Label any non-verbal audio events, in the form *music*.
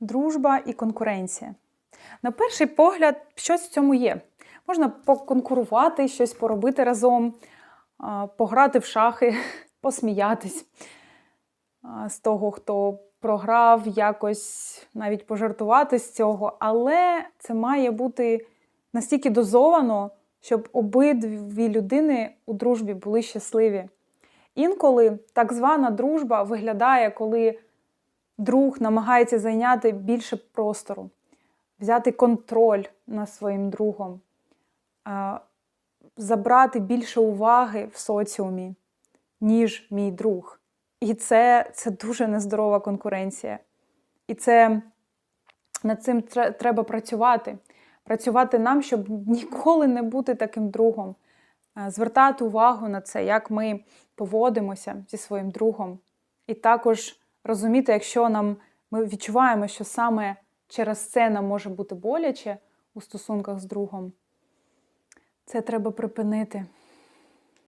дружба і конкуренція. На перший погляд, щось в цьому є. Можна поконкурувати, щось поробити разом, пограти в шахи, *laughs* посміятись з того, хто програв, якось навіть пожартувати з цього. Але це має бути настільки дозовано, щоб обидві людини у дружбі були щасливі. Інколи так звана дружба виглядає, коли друг намагається зайняти більше простору, взяти контроль над своїм другом, забрати більше уваги в соціумі, ніж мій друг. І це, це дуже нездорова конкуренція. І це над цим треба працювати. Працювати нам, щоб ніколи не бути таким другом. Звертати увагу на це, як ми поводимося зі своїм другом. І також розуміти, якщо нам ми відчуваємо, що саме через це нам може бути боляче у стосунках з другом, це треба припинити.